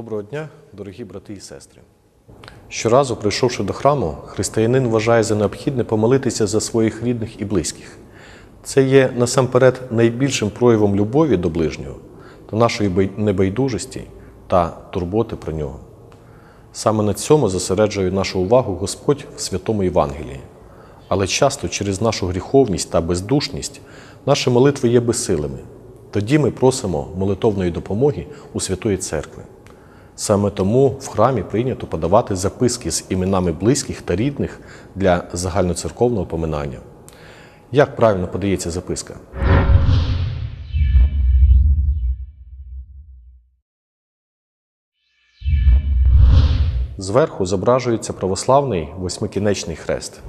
Доброго дня, дорогі брати і сестри. Щоразу, прийшовши до храму, християнин вважає за необхідне помолитися за своїх рідних і близьких. Це є насамперед найбільшим проявом любові до ближнього та нашої небайдужості та турботи про нього. Саме на цьому зосереджує нашу увагу Господь в святому Євангелії. Але часто через нашу гріховність та бездушність наші молитви є безсилими. Тоді ми просимо молитовної допомоги у Святої Церкви. Саме тому в храмі прийнято подавати записки з іменами близьких та рідних для загальноцерковного поминання. Як правильно подається записка? Зверху зображується православний восьмикінечний хрест.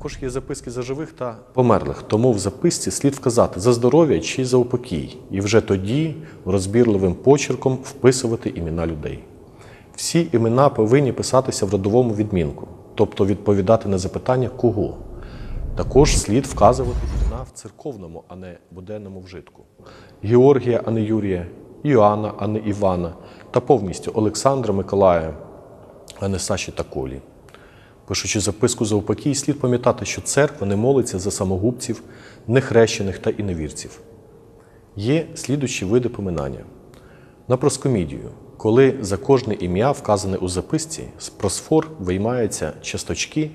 Також є записки за живих та померлих, тому в записці слід вказати за здоров'я чи за упокій, і вже тоді розбірливим почерком вписувати імена людей. Всі імена повинні писатися в родовому відмінку, тобто відповідати на запитання кого. Також слід вказувати імена в церковному, а не буденному вжитку. Георгія, а не Юрія, Іоанна, а не Івана, та повністю Олександра Миколая, а не Саші та Колі. Пишучи записку за упокій, слід пам'ятати, що церква не молиться за самогубців, нехрещених та іновірців. Є слідучі види поминання. На проскомідію, коли за кожне ім'я, вказане у записці, з просфор виймаються часточки,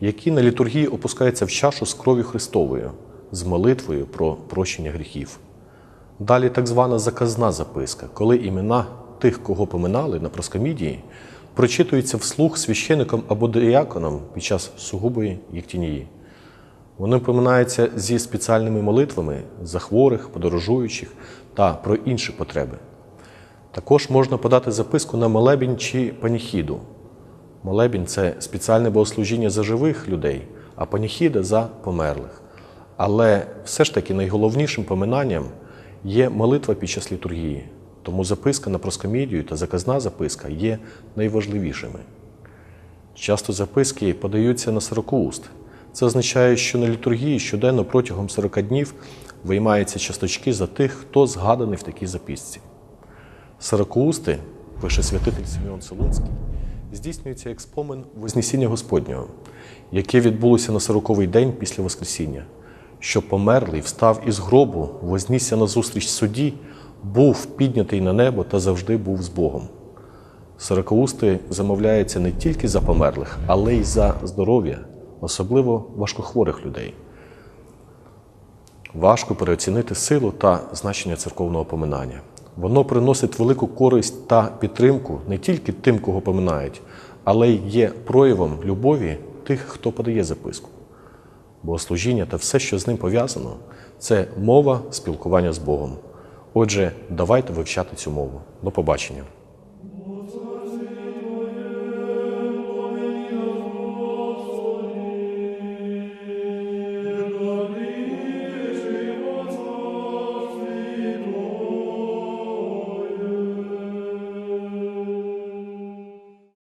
які на літургії опускаються в чашу з кров'ю Христовою, з молитвою про прощення гріхів. Далі так звана заказна записка, коли імена тих, кого поминали на проскомідії, прочитуються вслух священиком або дияконом під час сугубої єктінії. Вони поминаються зі спеціальними молитвами за хворих, подорожуючих та про інші потреби. Також можна подати записку на молебінь чи паніхіду. Молебінь це спеціальне богослужіння за живих людей, а паніхіда за померлих. Але все ж таки найголовнішим поминанням є молитва під час літургії. Тому записка на проскомідію та заказна записка є найважливішими. Часто записки подаються на сорокауст. Це означає, що на літургії щоденно протягом 40 днів виймаються часточки за тих, хто згаданий в такій записці. Сорокоусти, пише святитель Симеон Солунський, здійснюється як спомин Вознесіння Господнього, яке відбулося на сороковий день після Воскресіння, що померлий встав із гробу, вознісся назустріч судді, був піднятий на небо та завжди був з Богом. Сорокоусти замовляються не тільки за померлих, але й за здоров'я, особливо важкохворих людей. Важко переоцінити силу та значення церковного поминання. Воно приносить велику користь та підтримку не тільки тим, кого поминають, але й є проявом любові тих, хто подає записку. Богослужіння та все, що з ним пов'язано, це мова спілкування з Богом. Отже, давайте вивчати цю мову. До побачення.